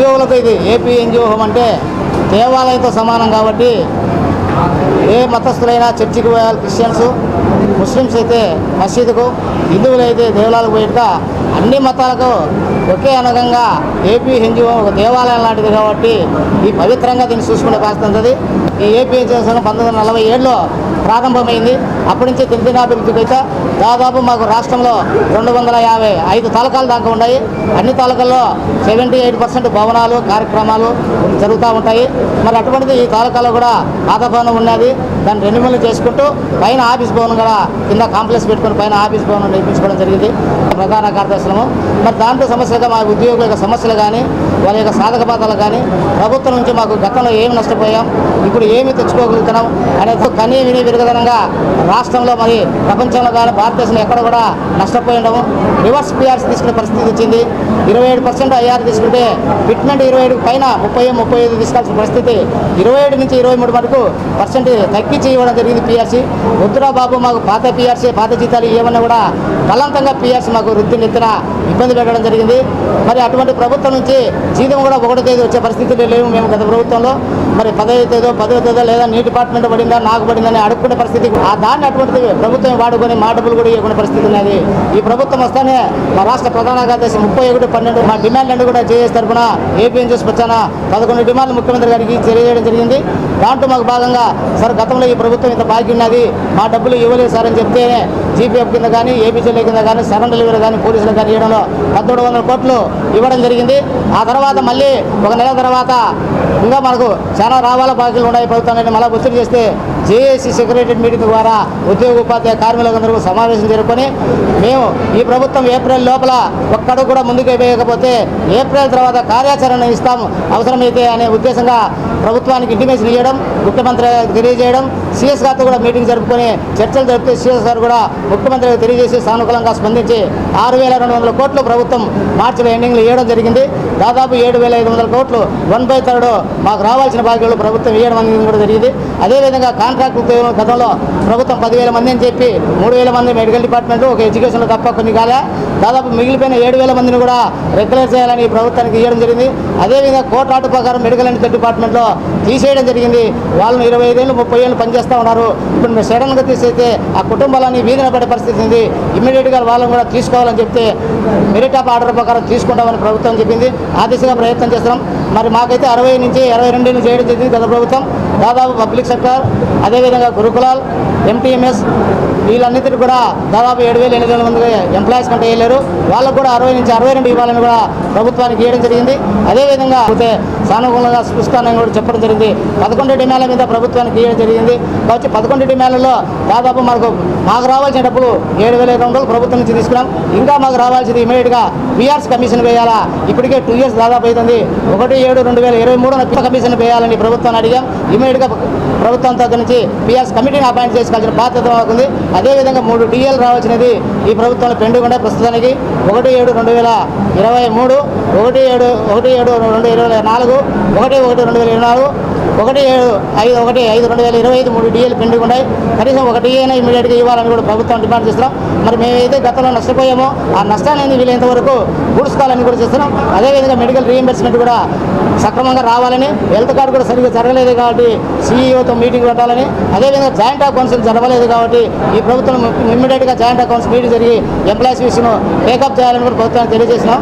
ఉద్యోగులకు ఇది AP NGO home అంటే దేవాలయంతో సమానం కాబట్టి ఏ మతస్థులైనా చర్చికి పోయాలి క్రిస్టియన్స్ ముస్లిమ్స్ అయితే మసీదుకు హిందువులు అయితే దేవాలయాలకు పోయేట అన్ని మతాలకు ఒకే అనుగంగా ఏపీ హిందూ ఒక దేవాలయం లాంటిది కాబట్టి ఈ పవిత్రంగా దీన్ని చూసుకునే పరిస్థితి ఉంటుంది. ఈ ఏపీ ఎన్జిఓ సంఘం పంతొమ్మిది వందల నలభై ఏడులో ప్రారంభమైంది. అప్పటి నుంచి దినదినాభివృద్ధికి అయితే దాదాపు మాకు రాష్ట్రంలో రెండు వందల యాభై ఐదు తాలూకాలు దాకా ఉన్నాయి. అన్ని తాలూకాల్లో సెవెంటీ ఎయిట్ పర్సెంట్ భవనాలు కార్యక్రమాలు జరుగుతూ ఉంటాయి. మరి అటువంటిది ఈ తాలూకాలో కూడా పాత భవనం ఉన్నది. దాన్ని రెన్యువల్ చేసుకుంటూ పైన ఆఫీస్ భవనం కూడా కింద కాంప్లెక్స్ పెట్టుకుని పైన ఆఫీస్ భవనం నిర్మించుకోవడం జరిగింది. ప్రధాన కార్యదర్శనము మరి దాంతో సమస్యలుగా మా ఉద్యోగుల సమస్యలు కానీ వాళ్ళ యొక్క సాధక బాధలు కానీ ప్రభుత్వం నుంచి మాకు గతంలో ఏమి నష్టపోయాం ఇప్పుడు ఏమి తెచ్చుకోగలుగుతున్నాం అనేది కనీ విని విరుగదనంగా రాష్ట్రంలో మరి ప్రపంచంలో కానీ భారతదేశంలో ఎక్కడ కూడా నష్టపోయి ఉండము రివర్స్ పిఆర్సీ తీసుకునే పరిస్థితి వచ్చింది. ఇరవై ఏడు పర్సెంట్ ఐఆర్ తీసుకుంటే ఫిట్మెంట్ ఇరవై ఏడు పైన ముప్పై ముప్పై ఐదు తీసుకోవాల్సిన పరిస్థితి. ఇరవై ఏడు నుంచి ఇరవై మూడు వరకు పర్సెంట్ తగ్గించి ఇవ్వడం జరిగింది పిఆర్సీ. వద్దురా బాబు మాకు పాత పిఆర్సీ పాత జీతాలు ఏమన్నా కూడా బలవంతంగా పిఆర్సీ మాకు వృత్తి నెత్తిన ఇబ్బంది పెట్టడం జరిగింది. మరి అటువంటి ప్రభుత్వం నుంచి జీతం కూడా ఒకటో తేదీ వచ్చే పరిస్థితులు లేవు మేము గత ప్రభుత్వంలో. మరి పదవి తేదో పదవ తేదో లేదా నీ డిపార్ట్మెంట్ పడిందా నాకు పడిందని అడుక్కునే పరిస్థితి ఆ దాన్ని అటువంటిది ప్రభుత్వం వాడుకొని మా డబ్బులు కూడా ఇవ్వకునే పరిస్థితి ఉన్నది. ఈ ప్రభుత్వం వస్తేనే మా రాష్ట్ర ప్రధాన కార్యదర్శి ముప్పై ఒకటి పన్నెండు మా డిమాండ్ కూడా జేఎస్ తరఫున ఏపీఎం చేసి వచ్చాన? పదకొండు డిమాండ్లు ముఖ్యమంత్రి గారికి తెలియజేయడం జరిగింది. దాంట్లో మాకు భాగంగా సార్ గతంలో ఈ ప్రభుత్వం ఇంత బాకీ ఉన్నది. మా డబ్బులు ఇవ్వలేదు సార్ అని చెప్తేనే జీపీఎఫ్ కింద కానీ ఏపీజీల కింద కానీ సెకండ్ డెలివరీ కానీ పోలీసులు కానీ ఇవ్వడంలో పద్దెనిమిది వందల కోట్లు ఇవ్వడం జరిగింది. ఆ తర్వాత మళ్ళీ ఒక నెల తర్వాత ఇంకా మనకు చాలా రావాల బాకీలు ఉన్నాయి ప్రభుత్వాన్ని మళ్ళీ ఒత్తిడి చేస్తే జేఏసీ సెక్రటరీ మీటింగ్ ద్వారా ఉద్యోగ ఉపాధ్యాయ కార్మికులందరూ సమావేశం జరుపుకొని మేము ఈ ప్రభుత్వం ఏప్రిల్ లోపల ఒక్కడు కూడా ముందుకు వేయకపోతే ఏప్రిల్ తర్వాత కార్యాచరణ ఇస్తాం అవసరమైతే అనే ఉద్దేశంగా ప్రభుత్వానికి ఇంటిమేషన్ ఇవ్వడం ముఖ్యమంత్రి తెలియజేయడం సీఎస్ గారితో కూడా మీటింగ్ జరుపుకొని చర్చలు జరిపితే సీఎస్ గారు కూడా ముఖ్యమంత్రి తెలియజేసి సానుకూలంగా స్పందించి ఆరు వేల రెండు వందల కోట్లు ప్రభుత్వం మార్చిలో ఎండింగ్లో ఇవ్వడం జరిగింది. దాదాపు ఏడు వేల ఐదు వందల కోట్లు వన్ బై థర్డ్ మాకు రావాల్సిన బాధ్యతలు ప్రభుత్వం ఇవ్వడం అనేది కూడా జరిగింది. అదేవిధంగా కాంట్రాక్ట్ ఉద్యోగులు గతంలో ప్రభుత్వం పదివేల మంది అని చెప్పి మూడు వేల మంది మెడికల్ డిపార్ట్మెంట్ ఒక ఎడ్యుకేషన్లో తప్ప కొన్ని కాలే. దాదాపు మిగిలిపోయిన ఏడు వేల మందిని కూడా రెగ్యులర్ చేయాలని ఈ ప్రభుత్వానికి ఇవ్వడం జరిగింది. అదేవిధంగా కోర్టు ప్రకారం మెడికల్ అండ్ డిపార్ట్మెంట్లో తీసేయడం జరిగింది. వాళ్ళని ఇరవై ఐదేళ్ళు ముప్పై ఏళ్ళు పనిచేస్తూ ఉన్నారు. ఇప్పుడు మేము సడన్గా తీసేస్తే ఆ కుటుంబాలని వీధిన పడే పరిస్థితి ఉంది. ఇమ్మీడియట్గా వాళ్ళని కూడా తీసుకోవాలని చెప్తే మెరిట్ ఆఫ్ ఆర్డర్ ప్రకారం తీసుకుంటామని ప్రభుత్వం చెప్పింది. ఆ దిశగా ప్రయత్నం చేస్తున్నాం. మరి మాకైతే అరవై నుంచి అరవై రెండు చేయడం జరిగింది గత ప్రభుత్వం. దాదాపు పబ్లిక్ సెక్టర్ అదేవిధంగా గురుకులాల్ ఎంటీఎంఎస్ వీళ్ళన్నిటిని కూడా దాదాపు ఏడు వేల ఎనిమిది వందల మంది ఎంప్లాయీస్ కంటే వెళ్ళారు వాళ్ళకు కూడా అరవై నుంచి అరవై రెండు ఇవ్వాలని కూడా ప్రభుత్వానికి ఇవ్వడం జరిగింది. అదేవిధంగా అయితే సానుకూలంగా స్పృష్టాన్ని కూడా చెప్పడం జరిగింది. పదకొండు డిమాండ్ల మీద ప్రభుత్వానికి ఇవ్వడం జరిగింది. కాబట్టి పదకొండు డిమాండ్లలో దాదాపు మనకు మాకు రావాల్సిన డబ్బులు ఏడు వేల ఐదు వందలు ప్రభుత్వం నుంచి తీసుకున్నాం. ఇంకా మాకు రావాల్సింది ఇమీడియట్గా బీఆర్స్ కమిషన్ వేయాలా? ఇప్పటికే టూ ఇయర్స్ దాదాపు అవుతుంది ఒకటి ఏడు రెండు వేల ఇరవై మూడున కమిషన్ వేయాలని ప్రభుత్వాన్ని అడిగాం. ఇమీడియట్గా ప్రభుత్వం తరఫు నుంచి పిఆర్స్ కమిటీని అపాయింట్ చేసుకోవాల్సిన బాధ్యత మాకుంది. అదేవిధంగా మూడు డిఎల్ రావాల్సినది ఈ ప్రభుత్వంలో పెండింగ్ ప్రస్తుతానికి ఒకటి ఏడు రెండు వేల ఇరవై మూడు ఒకటి ఏడు ఒకటి ఏడు రెండు ఇరవై నాలుగు ఒకటి ఒకటి రెండు వేల ఇరవై నాలుగు ఒకటి ఏడు ఐదు ఒకటి ఐదు రెండు వేల ఇరవై ఐదు మూడు డిఏలు పెండింగ్ ఉన్నాయి. కనీసం ఒక డిఏ అయినా ఇమీడియట్గా ఇవ్వాలని కూడా ప్రభుత్వం డిమాండ్ చేస్తున్నాం. మరి మేమైతే గతంలో నష్టపోయామో ఆ నష్టాన్ని వీలైనంత వరకు పూడ్చుకోవాలని కూడా చేస్తున్నాం. అదేవిధంగా మెడికల్ రీఎంబర్స్మెంట్ కూడా సక్రమంగా రావాలని హెల్త్ కార్డు కూడా సరిగ్గా జరగలేదు కాబట్టి సీఈఓతో మీటింగ్ పెట్టాలని అదేవిధంగా జాయింట్ అకౌంట్స్ జరగలేదు కాబట్టి ఈ ప్రభుత్వం ఇమ్మీడియట్గా జాయింట్ అకౌంట్స్ మీటింగ్ జరిగి ఎంప్లాయీస్ విషయంలో టేకప్ చేయాలని కూడా ప్రభుత్వానికి తెలియజేసినాం